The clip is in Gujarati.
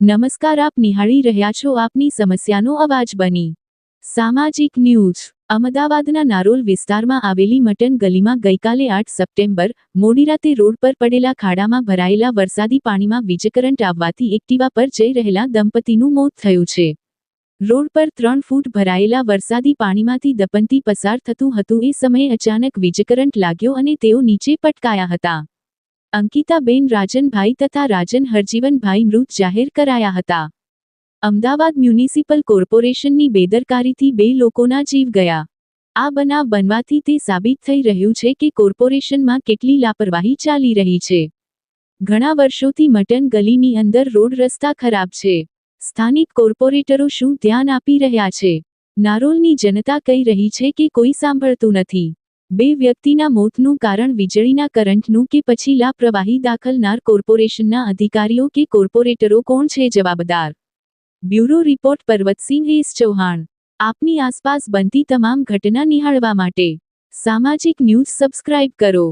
નમસ્કાર, આપ નિહાળી રહ્યા છો આપની સમસ્યાનો અવાજ બની. સામાજિક ન્યૂઝ. અમદાવાદના નારોલ વિસ્તારમાં આવેલી મટન ગલીમાં ગઈકાલે આઠ સપ્ટેમ્બર, મોડી રાતે રોડ પર પડેલા ખાડામાં ભરાયેલા વરસાદી પાણીમાં વીજકરંટ આવવાથી એક્ટિવા પર જઈ રહેલા દંપતીનું મોત થયું છે. રોડ પર ત્રણ ફૂટ ભરાયેલા વરસાદી પાણીમાંથી દપંતી પસાર થતું હતું. એ સમયે અચાનક વીજકરંટ લાગ્યો અને તેઓ નીચે પટકાયા હતા. અંકિતાબેન રાજનભાઈ તથા રાજન હરજીવનભાઈ મૃત જાહેર કરાયા હતા. અમદાવાદ મ્યુનિસિપલ કોર્પોરેશનની બેદરકારીથી બે લોકોના જીવ ગયા. આ બનાવ બનવાથી તે સાબિત થઈ રહ્યું છે કે કોર્પોરેશનમાં કેટલી લાપરવાહી ચાલી રહી છે. ઘણા વર્ષોથી મટન ગલીની અંદર રોડ રસ્તા ખરાબ છે. સ્થાનિક કોર્પોરેટરો શું ધ્યાન આપી રહ્યા છે? નારોલની જનતા કહી રહી છે કે કોઈ સાંભળતું નથી. બે વ્યક્તિના મોતનું કારણ વીજળીના કરંટનું કે પછી લાપરવાહી દાખલનાર કોર્પોરેશનના અધિકારીઓ કે કોર્પોરેટરો કોણ છે જવાબદાર? Bureau report Parvatsinh S Chauhan. આપની આસપાસ બનતી તમામ ઘટના નિહાળવા માટે સામાજિક ન્યૂઝ સબસ્ક્રાઇબ કરો.